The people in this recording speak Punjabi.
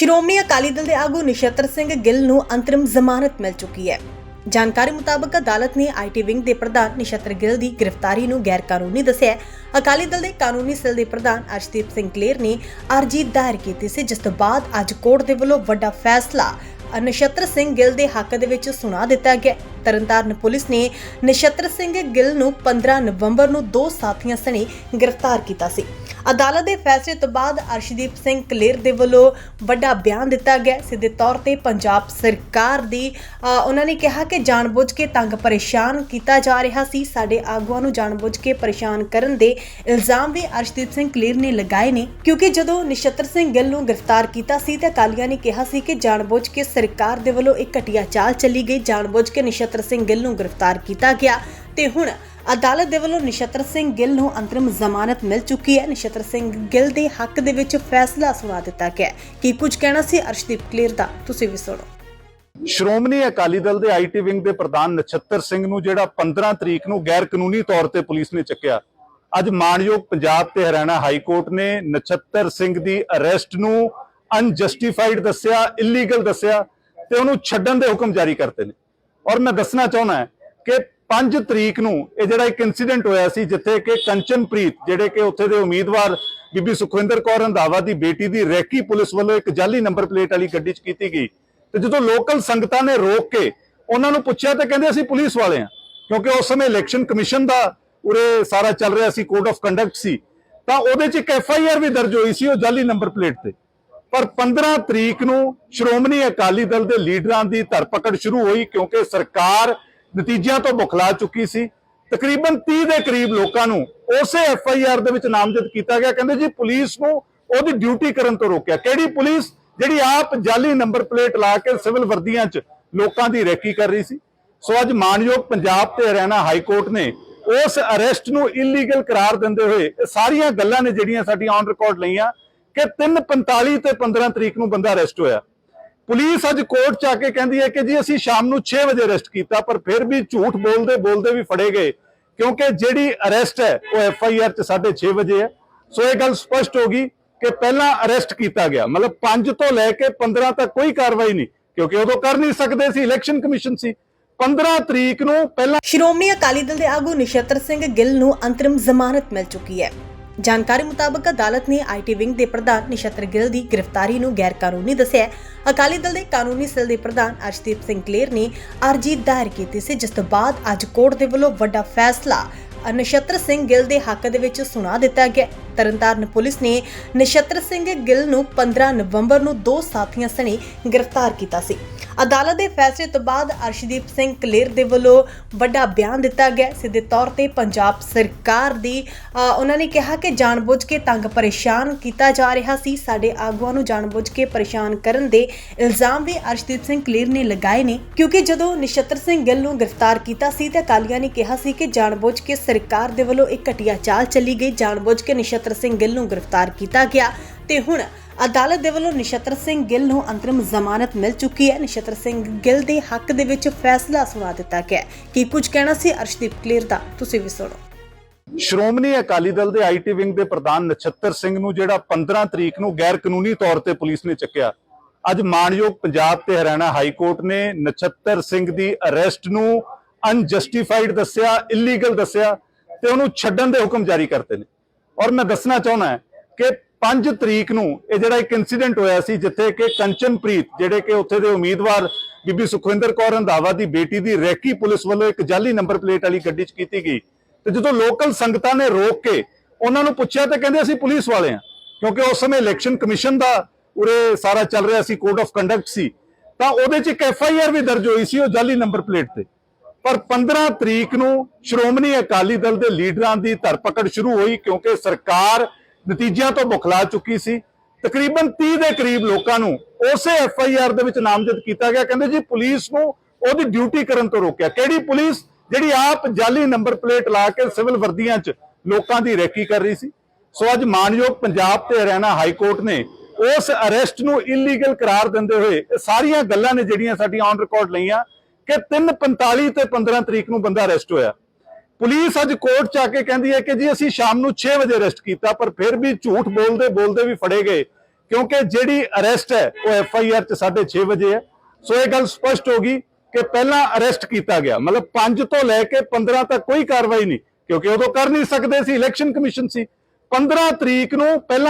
ਸ਼੍ਰੋਮਣੀ ਅਕਾਲੀ ਦਲ ਦੇ ਆਗੂ ਨਿਸ਼ਤਰ ਸਿੰਘ ਗਿੱਲ ਨੂੰ ਅੰਤਰਿਮ ਜ਼ਮਾਨਤ ਮਿਲ ਚੁੱਕੀ ਹੈ। ਜਾਣਕਾਰੀ ਮੁਤਾਬਕ ਅਦਾਲਤ ਨੇ ਆਈਟੀ ਵਿੰਗ ਦੇ ਪ੍ਰਧਾਨ ਨਿਸ਼ਤਰ ਗਿੱਲ ਦੀ ਗ੍ਰਿਫਤਾਰੀ ਨੂੰ ਗੈਰ ਕਾਨੂੰਨੀ ਦੱਸਿਆ ਅਕਾਲੀ ਦਲ ਦੇ ਕਾਨੂੰਨੀ ਸੈੱਲ ਦੇ ਪ੍ਰਧਾਨ ਅਰਸ਼ਦੀਪ ਸਿੰਘ ਕਲੇਰ ਨੇ ਅਰਜੀ ਦਾਇਰ ਕੀਤੀ ਸੀ, ਜਿਸ ਤੋਂ ਬਾਅਦ ਅੱਜ ਕੋਰਟ ਦੇ ਵੱਲੋਂ ਵੱਡਾ ਫੈਸਲਾ ਨਛੱਤਰ ਸਿੰਘ ਗਿੱਲ ਦੇ ਹੱਕ ਦੇ ਵਿੱਚ ਸੁਣਾ ਦਿੱਤਾ ਗਿਆ ਤਰਨਤਾਰਨ ਪੁਲਿਸ ਨੇ ਨਛੱਤਰ ਸਿੰਘ ਗਿੱਲ ਨੂੰ 15 ਨਵੰਬਰ ਨੂੰ ਦੋ ਸਾਥੀਆਂ ਸਣੇ ਗ੍ਰਿਫਤਾਰ ਕੀਤਾ ਸੀ। ਅਦਾਲਤ ਦੇ ਫੈਸਲੇ ਤੋਂ ਬਾਅਦ ਅਰਸ਼ਦੀਪ ਸਿੰਘ ਕਲੇਰ ਦੇ ਵੱਲੋਂ ਵੱਡਾ ਬਿਆਨ ਦਿੱਤਾ ਗਿਆ। ਸਿੱਧੇ ਤੌਰ ਤੇ ਪੰਜਾਬ ਸਰਕਾਰ ਦੀ ਉਹਨਾਂ ਨੇ ਕਿਹਾ ਕਿ ਜਾਣਬੁੱਝ ਕੇ ਤੰਗ ਪਰੇਸ਼ਾਨ ਕੀਤਾ ਜਾ ਰਿਹਾ ਸੀ। ਸਾਡੇ ਆਗੂਆਂ ਨੂੰ ਜਾਣਬੁੱਝ ਕੇ ਪਰੇਸ਼ਾਨ ਕਰਨ ਦੇ ਇਲਜ਼ਾਮ ਵੀ ਅਰਸ਼ਦੀਪ ਸਿੰਘ ਕਲੇਰ ਨੇ ਲਗਾਏ ਨੇ। ਕਿਉਂਕਿ ਜਦੋਂ ਨਿਸ਼ਤਰ ਸਿੰਘ ਗਿੱਲ ਨੂੰ ਗ੍ਰਿਫਤਾਰ ਕੀਤਾ ਸੀ ਤਾਂ ਅਕਾਲੀਆਂ ਨੇ ਕਿਹਾ ਸੀ ਕਿ ਜਾਣਬੁੱਝ ਕੇ ਸਰਕਾਰ ਦੇ ਵੱਲੋਂ ਇੱਕ ਘਟੀਆ ਚਾਲ ਚੱਲੀ ਗਈ। ਜਾਣਬੁੱਝ ਕੇ ਨਿਸ਼ਤਰ ਸਿੰਘ ਗਿੱਲ ਨੂੰ ਗ੍ਰਿਫਤਾਰ ਕੀਤਾ ਗਿਆ ਤੇ ਹੁਣ ਅਦਾਲਤ ਦੇ ਵੱਲੋਂ ਨਿਸ਼ਤਰ ਸਿੰਘ ਗਿੱਲ ਨੂੰ ਅੰਤਰਿਮ ਜ਼ਮਾਨਤ ਮਿਲ ਚੁੱਕੀ ਹੈ। ਨਿਸ਼ਤਰ ਸਿੰਘ ਗਿੱਲ ਦੇ ਹੱਕ ਦੇ ਵਿੱਚ ਫੈਸਲਾ ਸੁਣਾ ਦਿੱਤਾ ਗਿਆ ਹੈ। ਕੁਝ ਕਹਿਣਾ ਸੀ ਅਰਸ਼ਦੀਪ ਕਲੇਰ ਦਾ। ਤੁਸੀਂ ਵੀ ਸੁਣੋ। ਸ਼੍ਰੋਮਣੀ ਅਕਾਲੀ ਦਲ ਦੇ ਆਈਟੀ ਵਿੰਗ ਦੇ ਪ੍ਰਧਾਨ ਨਛੱਤਰ ਸਿੰਘ ਨੂੰ ਜਿਹੜਾ 15 ਤਰੀਕ ਨੂੰ ਗੈਰ ਕਾਨੂੰਨੀ ਤੌਰ ਤੇ ਪੁਲਿਸ ਨੇ ਚੱਕਿਆ। ਅੱਜ ਮਾਣਯੋਗ ਪੰਜਾਬ ਤੇ ਹਰਿਆਣਾ ਹਾਈ ਕੋਰਟ ਨੇ ਨਛੱਤਰ ਸਿੰਘ ਦੀ ਅਰੈਸਟ ਨੂੰ ਅਨਜਸਟੀਫਾਈਡ ਦੱਸਿਆ, ਇਲੀਗਲ ਦੱਸਿਆ ਤੇ ਉਹਨੂੰ ਛੱਡਣ ਦੇ ਹੁਕਮ ਜਾਰੀ ਕਰਤੇ ਨੇ। ਔਰ ਮੈਂ ਦੱਸਣਾ ਚਾਹੁੰਦਾ ਕਿ 5 ਤਰੀਕ ਨੂੰ ਇਹ ਜਿਹੜਾ ਇੱਕ ਇਨਸੀਡੈਂਟ ਹੋਇਆ ਸੀ, ਜਿੱਥੇ ਕਿ ਕੰਚਨਪ੍ਰੀਤ, ਜਿਹੜੇ ਕਿ ਉੱਥੇ ਦੇ ਉਮੀਦਵਾਰ ਬੀਬੀ ਸੁਖਵਿੰਦਰ ਕੌਰ ਰੰਧਾਵਾ ਦੀ ਬੇਟੀ ਦੀ ਰੈਕੀ ਪੁਲਿਸ ਵੱਲੋਂ ਇੱਕ ਜਾਲੀ ਨੰਬਰ ਪਲੇਟ ਵਾਲੀ ਗੱਡੀ 'ਚ ਕੀਤੀ ਗਈ। ਤੇ ਜਦੋਂ ਲੋਕਲ ਸੰਗਤਾਂ ਨੇ ਰੋਕ ਕੇ ਉਹਨਾਂ ਨੂੰ ਪੁੱਛਿਆ ਤਾਂ ਕਹਿੰਦੇ ਅਸੀਂ ਪੁਲਿਸ ਵਾਲੇ ਹਾਂ, ਕਿਉਂਕਿ ਉਸ ਸਮੇਂ ਇਲੈਕਸ਼ਨ ਕਮਿਸ਼ਨ ਦਾ ਉਰੇ ਸਾਰਾ ਚੱਲ ਰਿਹਾ ਸੀ ਕੋਡ ਆਫ ਕੰਡਕਟ ਸੀ। ਤਾਂ ਉਹਦੇ 'ਚ ਇੱਕ ਐਫ ਆਈ ਆਰ ਵੀ ਦਰਜ ਹੋਈ ਸੀ, ਉਹ ਜਾਲੀ ਨੰਬਰ ਪਲੇਟ ਤੇ। ਪਰ 15 ਤਰੀਕ ਨੂੰ ਸ਼੍ਰੋਮਣੀ ਅਕਾਲੀ ਦਲ ਦੇ ਲੀਡਰਾਂ ਦੀ ਧਰਪਕੜ ਸ਼ੁਰੂ ਹੋਈ, ਕਿਉਂਕਿ ਸਰਕਾਰ ਨਤੀਜਿਆਂ ਤੋਂ ਬੁਖਲਾ ਚੁੱਕੀ ਸੀ। ਤਕਰੀਬਨ 30 ਦੇ ਕਰੀਬ ਲੋਕਾਂ ਨੂੰ ਉਸੇ ਐਫ ਆਈ ਆਰ ਦੇ ਵਿੱਚ ਨਾਮਜ਼ਦ ਕੀਤਾ ਗਿਆ। ਕਹਿੰਦੇ ਜੀ, ਪੁਲਿਸ ਨੂੰ ਉਹਦੀ ਡਿਊਟੀ ਕਰਨ ਤੋਂ ਰੋਕਿਆ। ਕਿਹੜੀ ਪੁਲਿਸ? ਜਿਹੜੀ ਆਪ ਜਾਲੀ ਨੰਬਰ ਪਲੇਟ ਲਾ ਕੇ ਸਿਵਲ ਵਰਦੀਆਂ 'ਚ ਲੋਕਾਂ ਦੀ ਰੈਕੀ ਕਰ ਰਹੀ ਸੀ। ਸੋ ਅੱਜ ਮਾਨਯੋਗ ਪੰਜਾਬ ਤੇ ਹਰਿਆਣਾ ਹਾਈ ਕੋਰਟ ਨੇ ਉਸ ਅਰੈਸਟ ਨੂੰ ਇਲੀਗਲ ਕਰਾਰ ਦਿੰਦੇ ਹੋਏ ਇਹ ਸਾਰੀਆਂ ਗੱਲਾਂ ਨੇ ਜਿਹੜੀਆਂ ਸਾਡੀਆਂ ਔਨ ਰਿਕਾਰਡ ਲਈਆਂ ਕਿ 3:45 ਤੇ 15 ਤਰੀਕ ਨੂੰ ਬੰਦਾ ਅਰੈਸਟ ਹੋਇਆ। ਪੁਲਿਸ ਅੱਜ ਕੋਰਟ ਚ ਆ ਕੇ ਕਹਿੰਦੀ ਹੈ ਕਿ ਜੀ ਅਸੀਂ ਸ਼ਾਮ ਨੂੰ 6 ਵਜੇ ਅਰੈਸਟ ਕੀਤਾ, ਪਰ ਫਿਰ ਵੀ ਝੂਠ ਬੋਲਦੇ ਬੋਲਦੇ ਵੀ ਫੜੇ ਗਏ। ਕਿਉਂਕਿ ਜਿਹੜੀ ਅਰੈਸਟ ਹੈ, ਉਹ ਐਫ ਆਈ ਆਰ ਚ 6:30 ਵਜੇ ਹੈ। ਸੋ ਇਹ ਗੱਲ ਸਪਸ਼ਟ ਹੋ ਗਈ ਕਿ ਪਹਿਲਾਂ ਅਰੈਸਟ ਕੀਤਾ ਗਿਆ। ਮਤਲਬ 5 ਤੋਂ ਲੈ ਕੇ 15 ਤੱਕ ਕੋਈ ਕਾਰਵਾਈ ਨਹੀਂ, ਕਿਉਂਕਿ ਉਦੋਂ ਕਰ ਨਹੀਂ ਸਕਦੇ ਸੀ ਇਲੈਕਸ਼ਨ ਕਮਿਸ਼ਨ ਸੀ। 15 ਤਰੀਕ ਨੂੰ ਪਹਿਲਾਂ ਸ਼੍ਰੋਮਣੀ ਅਕਾਲੀ ਦਲ ਦੇ ਆਗੂ ਨਿਸ਼ਤਰ ਸਿੰਘ ਗਿੱਲ ਨੂੰ ਅੰਤਰਿਮ ਜ਼ਮਾਨਤ ਮਿਲ ਚੁੱਕੀ ਹੈ। ਜਾਣਕਾਰੀ ਮੁਤਾਬਕ ਅਦਾਲਤ ਨੇ ਆਈਟੀ ਵਿੰਗ ਦੇ ਪ੍ਰਧਾਨ ਨਿਸ਼ਤਰ ਗਿੱਲ ਦੀ ਗ੍ਰਿਫਤਾਰੀ ਨੂੰ ਗੈਰ ਕਾਨੂੰਨੀ ਦੱਸਿਆ ਅਕਾਲੀ ਦਲ ਦੇ ਕਾਨੂੰਨੀ ਸੈੱਲ ਦੇ ਪ੍ਰਧਾਨ ਅਰਸ਼ਦੀਪ ਸਿੰਘ ਕਲੇਰ ਨੇ ਅਰਜੀ ਦਾਇਰ ਕੀਤੀ ਸੀ, ਜਿਸ ਤੋਂ ਬਾਅਦ ਅੱਜ ਕੋਰਟ ਦੇ ਵੱਲੋਂ ਵੱਡਾ ਫੈਸਲਾ ਨਛੱਤਰ ਸਿੰਘ ਗਿੱਲ ਦੇ ਹੱਕ ਦੇ ਵਿੱਚ ਸੁਣਾ ਦਿੱਤਾ ਗਿਆ। ਤਰਨਤਾਰਨ ਪੁਲਿਸ ਨੇ ਨਛੱਤਰ ਸਿੰਘ ਗਿੱਲ ਨੂੰ 15 ਨਵੰਬਰ ਨੂੰ ਦੋ ਸਾਥੀਆਂ ਸਣੇ ਗ੍ਰਿਫਤਾਰ ਕੀਤਾ ਸੀ। ਅਦਾਲਤ ਦੇ ਫੈਸਲੇ ਤੋਂ ਬਾਅਦ ਅਰਸ਼ਦੀਪ ਸਿੰਘ ਕਲੇਰ ਦੇ ਵੱਲੋਂ ਵੱਡਾ ਬਿਆਨ ਦਿੱਤਾ ਗਿਆ। ਸਿੱਧੇ ਤੌਰ ਤੇ ਪੰਜਾਬ ਸਰਕਾਰ ਦੀ ਉਹਨਾਂ ਨੇ ਕਿਹਾ ਕਿ ਜਾਣਬੁੱਝ ਕੇ ਤੰਗ ਪਰੇਸ਼ਾਨ ਕੀਤਾ ਜਾ ਰਿਹਾ ਸੀ। ਸਾਡੇ ਆਗੂਆਂ ਨੂੰ ਜਾਣਬੁੱਝ ਕੇ ਪਰੇਸ਼ਾਨ ਕਰਨ ਦੇ ਇਲਜ਼ਾਮ ਵੀ ਅਰਸ਼ਦੀਪ ਸਿੰਘ ਕਲੇਰ ਨੇ ਲਗਾਏ ਨੇ। ਕਿਉਂਕਿ ਜਦੋਂ ਨਿਸ਼ਤਰ ਸਿੰਘ ਗਿੱਲ ਨੂੰ ਗ੍ਰਿਫਤਾਰ ਕੀਤਾ ਸੀ ਤਾਂ ਅਕਾਲੀਆਂ ਨੇ ਕਿਹਾ ਸੀ ਕਿ ਜਾਣਬੁੱਝ ਕੇ ਸਰਕਾਰ ਦੇ ਵੱਲੋਂ ਇੱਕ ਘਟੀਆ ਚਾਲ ਚੱਲੀ ਗਈ। ਜਾਣਬੁੱਝ ਕੇ ਨਿਸ਼ਤਰ ਸਿੰਘ ਗਿੱਲ ਨੂੰ ਗ੍ਰਿਫਤਾਰ ਕੀਤਾ ਗਿਆ ਤੇ ਹੁਣ ਅਦਾਲਤ ਦੇ ਵੱਲੋਂ ਨਿਸ਼ਤਰ ਸਿੰਘ ਗਿੱਲ ਨੂੰ ਅੰਤਰਿਮ ਜ਼ਮਾਨਤ ਮਿਲ ਚੁੱਕੀ ਹੈ। ਨਿਸ਼ਤਰ ਸਿੰਘ ਗਿੱਲ ਦੇ ਹੱਕ ਦੇ ਵਿੱਚ ਫੈਸਲਾ ਸੁਣਾ ਦਿੱਤਾ ਗਿਆ ਕੀ ਕੁਝ ਕਹਿਣਾ ਸੀ ਅਰਸ਼ਦੀਪ ਕਲੇਰ ਦਾ, ਤੁਸੀਂ ਵੀ ਸੁਣੋ। ਸ਼੍ਰੋਮਣੀ ਅਕਾਲੀ ਦਲ ਦੇ ਆਈਟੀ ਵਿੰਗ ਦੇ ਪ੍ਰਧਾਨ ਨਛੱਤਰ ਸਿੰਘ ਨੂੰ ਜਿਹੜਾ 15 ਤਰੀਕ ਨੂੰ ਗੈਰ ਕਾਨੂੰਨੀ ਤੌਰ ਤੇ ਪੁਲਿਸ ਨੇ ਚੱਕਿਆ, ਅੱਜ ਮਾਨਯੋਗ ਪੰਜਾਬ ਤੇ ਹਰਿਆਣਾ ਹਾਈ ਕੋਰਟ ਨੇ ਨਛੱਤਰ ਸਿੰਘ ਦੀ ਅਰੈਸਟ ਨੂੰ ਅਨਜਸਟੀਫਾਈਡ ਦੱਸਿਆ ਇਲੀਗਲ ਦੱਸਿਆ ਤੇ ਉਹਨੂੰ ਛੱਡਣ ਦੇ ਹੁਕਮ ਜਾਰੀ ਕਰਤੇ ਨੇ। ਔਰ ਮੈਂ ਦੱਸਣਾ ਚਾਹੁੰਦਾ ਕਿ 5 ਤਰੀਕ ਨੂੰ ਇਹ ਜਿਹੜਾ ਇੱਕ ਇਨਸੀਡੈਂਟ ਹੋਇਆ ਸੀ, ਜਿੱਥੇ ਕਿ ਕੰਚਨਪ੍ਰੀਤ, ਜਿਹੜੇ ਕਿ ਉੱਥੇ ਦੇ ਉਮੀਦਵਾਰ ਬੀਬੀ ਸੁਖਵਿੰਦਰ ਕੌਰ ਰੰਧਾਵਾ ਦੀ ਬੇਟੀ ਦੀ ਰੈਕੀ ਪੁਲਿਸ ਵੱਲੋਂ ਇੱਕ ਜਾਲੀ ਨੰਬਰ ਪਲੇਟ ਵਾਲੀ ਗੱਡੀ 'ਚ ਕੀਤੀ ਗਈ। ਤੇ ਜਦੋਂ ਲੋਕਲ ਸੰਗਤਾਂ ਨੇ ਰੋਕ ਕੇ ਉਹਨਾਂ ਨੂੰ ਪੁੱਛਿਆ ਤੇ ਕਹਿੰਦੇ ਅਸੀਂ ਪੁਲਿਸ ਵਾਲੇ ਹਾਂ, ਕਿਉਂਕਿ ਉਸ ਸਮੇਂ ਇਲੈਕਸ਼ਨ ਕਮਿਸ਼ਨ ਦਾ ਉਰੇ ਸਾਰਾ ਚੱਲ ਰਿਹਾ ਸੀ ਕੋਡ ਆਫ ਕੰਡਕਟ ਸੀ। ਤਾਂ ਉਹਦੇ 'ਚ ਇੱਕ ਐਫ ਆਈ ਆਰ ਵੀ ਦਰਜ ਹੋਈ ਸੀ, ਉਹ ਜਾਲੀ ਨੰਬਰ ਪਲੇਟ ਤੇ। ਪਰ 15 ਤਰੀਕ ਨੂੰ ਸ਼੍ਰੋਮਣੀ ਅਕਾਲੀ ਦਲ ਦੇ ਲੀਡਰਾਂ ਦੀ ਧਰਪਕੜ ਸ਼ੁਰੂ ਹੋਈ ਕਿਉਂਕਿ ਸਰਕਾਰ ਨਤੀਜਿਆਂ ਤੋਂ ਬੁਖਲਾ ਚੁੱਕੀ ਸੀ। ਤਕਰੀਬਨ 30 ਦੇ ਕਰੀਬ ਲੋਕਾਂ ਨੂੰ ਉਸੇ ਐਫ ਆਈ ਆਰ ਦੇ ਵਿੱਚ ਨਾਮਜ਼ਦ ਕੀਤਾ ਗਿਆ। ਕਹਿੰਦੇ ਜੀ ਪੁਲਿਸ ਨੂੰ ਉਹਦੀ ਡਿਊਟੀ ਕਰਨ ਤੋਂ ਰੋਕਿਆ। ਕਿਹੜੀ ਪੁਲਿਸ? ਜਿਹੜੀ ਆਪ ਜਾਲੀ ਨੰਬਰ ਪਲੇਟ ਲਾ ਕੇ ਸਿਵਲ ਵਰਦੀਆਂ 'ਚ ਲੋਕਾਂ ਦੀ ਰੈਕੀ ਕਰ ਰਹੀ ਸੀ। ਸੋ ਅੱਜ ਮਾਨਯੋਗ ਪੰਜਾਬ ਤੇ ਹਰਿਆਣਾ ਹਾਈ ਕੋਰਟ ਨੇ ਉਸ ਅਰੈਸਟ ਨੂੰ ਇਲੀਗਲ ਕਰਾਰ ਦਿੰਦੇ ਹੋਏ ਇਹ ਸਾਰੀਆਂ ਗੱਲਾਂ ਨੇ ਜਿਹੜੀਆਂ ਸਾਡੀਆਂ ਔਨ ਰਿਕਾਰਡ ਲਈਆਂ। ਕਿ 3:45 ਤੇ 15 ਤਰੀਕ ਨੂੰ ਬੰਦਾ ਅਰੈਸਟ ਹੋਇਆ। ਪੁਲਿਸ ਅੱਜ ਕੋਰਟ ਚ ਆ ਕੇ ਕਹਿੰਦੀ ਹੈ ਕਿ ਜੀ ਅਸੀਂ ਸ਼ਾਮ ਨੂੰ 6 ਵਜੇ ਅਰੈਸਟ ਕੀਤਾ, ਪਰ ਫਿਰ ਵੀ ਝੂਠ ਬੋਲਦੇ ਬੋਲਦੇ ਵੀ ਫੜੇ ਗਏ, ਕਿਉਂਕਿ ਜਿਹੜੀ ਅਰੈਸਟ ਹੈ ਉਹ ਐਫ ਆਈ ਆਰ ਚ 6:30 ਵਜੇ ਹੈ। ਸੋ ਇਹ ਗੱਲ ਸਪਸ਼ਟ ਹੋ ਗਈ ਕਿ ਪਹਿਲਾਂ ਅਰੈਸਟ ਕੀਤਾ ਗਿਆ। ਮਤਲਬ 5 ਤੋਂ ਲੈ ਕੇ 15 ਤੱਕ ਕੋਈ ਕਾਰਵਾਈ ਨਹੀਂ, ਕਿਉਂਕਿ ਉਦੋਂ ਕਰ ਨਹੀਂ ਸਕਦੇ ਸੀ ਇਲੈਕਸ਼ਨ ਕਮਿਸ਼ਨ ਸੀ। 15 ਤਰੀਕ ਨੂੰ ਪਹਿਲਾਂ